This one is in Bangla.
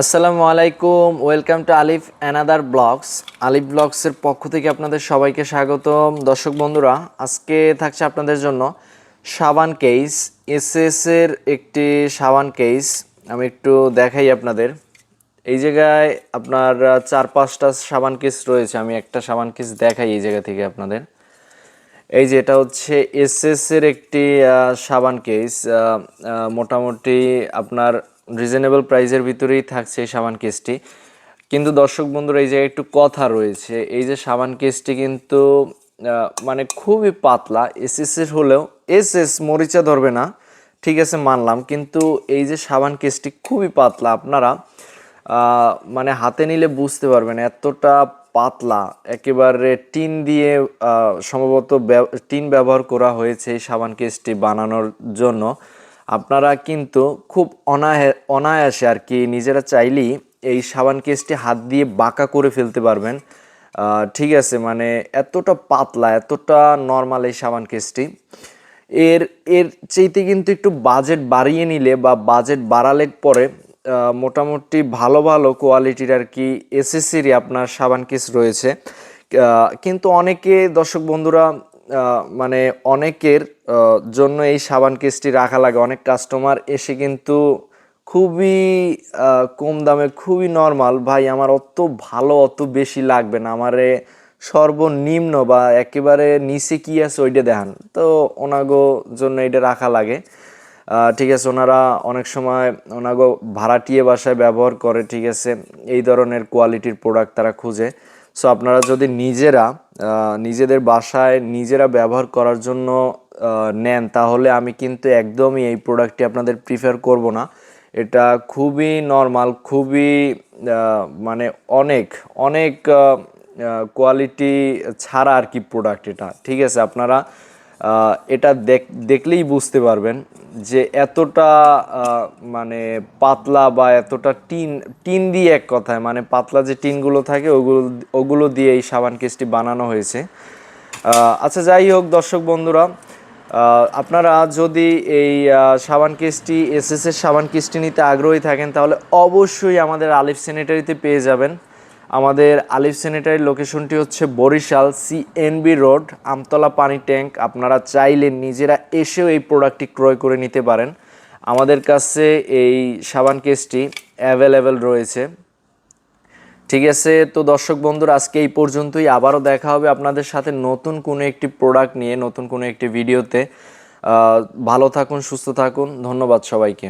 আসসালামু আলাইকুম, welcome to Alif another blogs. আলিফ ব্লগসের পক্ষ থেকে আপনাদের সবাইকে স্বাগতম। দর্শক বন্ধুরা, আজকে থাকছে আপনাদের জন্য সাবান কেস এসএস এর একটি সাবান কেস। আমি একটু দেখাই আপনাদের। এই জায়গায় আপনার চার পাঁচটা সাবান কেস রয়েছে। আমি একটা সাবান কেস দেখাই এই জায়গা থেকে আপনাদের। এই যে এটা হচ্ছে এসএস এর একটি সাবান কেস মোটামুটি আপনার রিজনেবল প্রাইসের ভিতরেই থাকছে এই সাবান কেসটি কিন্তু দর্শক বন্ধুরা, এই জায়গায় একটু কথা রয়েছে, এই যে সাবান কেসটি কিন্তু মানে খুবই পাতলা এসএস এর হলেও এসএস মরিচা ধরবে না, ঠিক আছে, মানলাম। কিন্তু এই যে সাবান কেসটি খুবই পাতলা, আপনারা মানে হাতে নিলে বুঝতে পারবেন এতটা পাতলা, একেবারে টিন দিয়ে সম্ভবত টিন ব্যবহার করা হয়েছে এই সাবান কেসটি বানানোর জন্য। আপনারা কিন্তু খুব অনায়া অনায়াসে আর কি নিজেরা চাইলেই এই সাবান কেসটি হাত দিয়ে বাঁকা করে ফেলতে পারবেন। ঠিক আছে মানে এতটা পাতলা, এতটা নর্মাল এই সাবান কেসটি। এর এর চাইতে কিন্তু একটু বাজেট বাড়িয়ে নিলে বা বাজেট বাড়ালে পরে মোটামুটি ভালো ভালো কোয়ালিটির আর কি এসএসসিরই আপনার সাবান কেস রয়েছে। কিন্তু অনেকে দর্শক বন্ধুরা মানে অনেকের জন্য এই সাবান কেসটি রাখা লাগে। অনেক কাস্টমার এসে কিন্তু খুবই কম দামে, খুবই নর্মাল ভাই, আমার অত ভালো, অত বেশি লাগবে না। আমারে সর্বনিম্ন বা একেবারে নিচে কী আছে ওইটা দেখান। তো ওনাগো জন্য এটা রাখা লাগে। ঠিক আছে, ওনারা অনেক সময় ওনাগো ভাড়াটিয়ে বাসায় ব্যবহার করে, ঠিক আছে, এই ধরনের কোয়ালিটির প্রোডাক্ট তারা খুঁজে। সো আপনারা যদি নিজেরা নিজেদের বাসায় নিজেরা ব্যবহার করার জন্য নেন, তাহলে আমি কিন্তু একদমই এই প্রোডাক্টটি আপনাদের প্রিফার করব না। এটা খুবই নর্মাল খুবই মানে অনেক অনেক কোয়ালিটি ছাড়া আর কি প্রোডাক্ট এটা, ঠিক আছে। আপনারা এটা দেখ, দেখলেই বুঝতে পারবেন যে এতটা মানে পাতলা বা এতটা টিন টিন দিয়ে এক কথায় মানে পাতলা যে টিনগুলো থাকে, ওগুলো ওগুলো দিয়ে এই সাবান কেসটি বানানো হয়েছে। আচ্ছা যাই হোক দর্শক বন্ধুরা আপনারা যদি এই সাবান কেসটি এসএস এর সাবান কেসটি নিতে আগ্রহী থাকেন, তাহলে অবশ্যই আমাদের আলিফ স্যানিটারিতে পেয়ে যাবেন। আমাদের আলিফ স্যানিটারি লোকেশনটি হচ্ছে বরিশাল সিএনবি রোড, আমতলা পানি ট্যাঙ্ক। আপনারা চাইলে নিজেরা এসেও এই প্রোডাক্টটি ক্রয় করে নিতে পারেন। আমাদের কাছে এই সাবান কেসটি অ্যাভেলেবেল রয়েছে। ঠিক আছে, তো দর্শক বন্ধুরা, আজকে এই পর্যন্তই। আবারও দেখা হবে আপনাদের সাথে নতুন কোনো একটি প্রোডাক্ট নিয়ে, নতুন কোনো একটি ভিডিওতে। ভালো থাকুন, সুস্থ থাকুন। ধন্যবাদ সবাইকে।